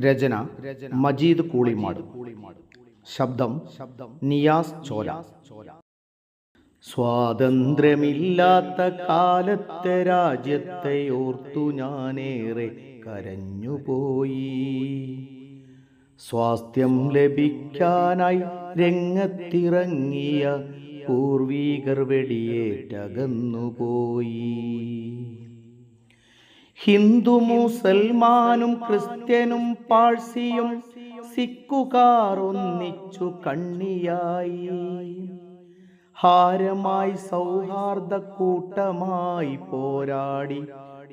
രചന മജീദ് കൂളിമാട്. ശബ്ദം ശബ്ദം നിയാസ് ചോല. സ്വാതന്ത്ര്യമില്ലാത്ത കാലത്തെ രാജ്യത്തെ ഓർത്തു ഞാനേറെ കരഞ്ഞുപോയി. സ്വാസ്ഥ്യം ലഭിക്കാനായി രംഗത്തിറങ്ങിയ പൂർവീകർ വെടിയേറ്റകന്നുപോയി. ഹിന്ദു മുസൽമാനും ക്രിസ്ത്യനും പാഴ്സിയും സിക്കുകാർ ഒന്നിച്ചു കണ്ണിയായി. ഹാരമായി സൗഹാർദ്ദ കൂട്ടമായി പോരാടി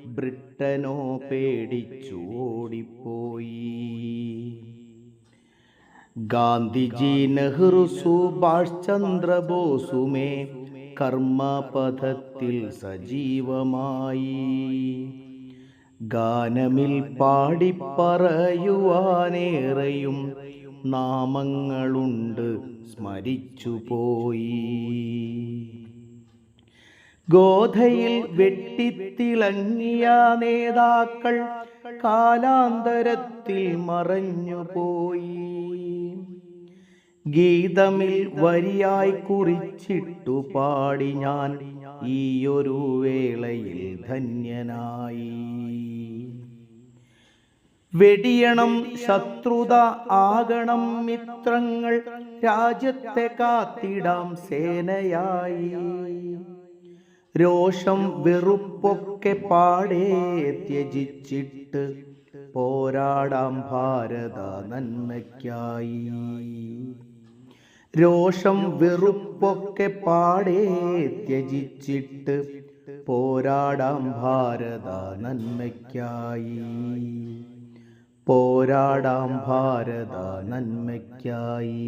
ബ്രിട്ടനോ പേടിച്ചു ഓടിപ്പോയി ഗാന്ധിജി നെഹ്റു സുഭാഷ് ചന്ദ്രബോസുമേ കർമ്മപഥത്തിൽ സജീവമായി. ഗാനമിൽ പാടിപ്പറയുവാനേറെയും നാമങ്ങളുണ്ട് സ്മരിച്ചുപോയി. ഗോധയിൽ വെട്ടിത്തിളങ്ങിയ നേതാക്കൾ കാലാന്തരത്തിൽ മറഞ്ഞുപോയി. ഗീതമിൽ വരിയായി കുറിച്ചിട്ടു പാടി ഞാൻ ഈയൊരു വേളയിൽ ധന്യനായി. വെടിയണം ശത്രുത ആകണം മിത്രങ്ങൾ രാജ്യത്തെ കാത്തിടാം സേനയായി. രോഷം വെറുപ്പൊക്കെ പാടേ ത്യജിച്ചിട്ട് പോരാടാം ഭാരത നന്മയ്ക്കായി. രോഷം വെറുപ്പൊക്കെ പാടേ ത്യജിച്ചിട്ട് പോരാടാം ഭാരത നന്മയ്ക്കായി. പോരാടാം ഭാരത നന്മയ്ക്കായി.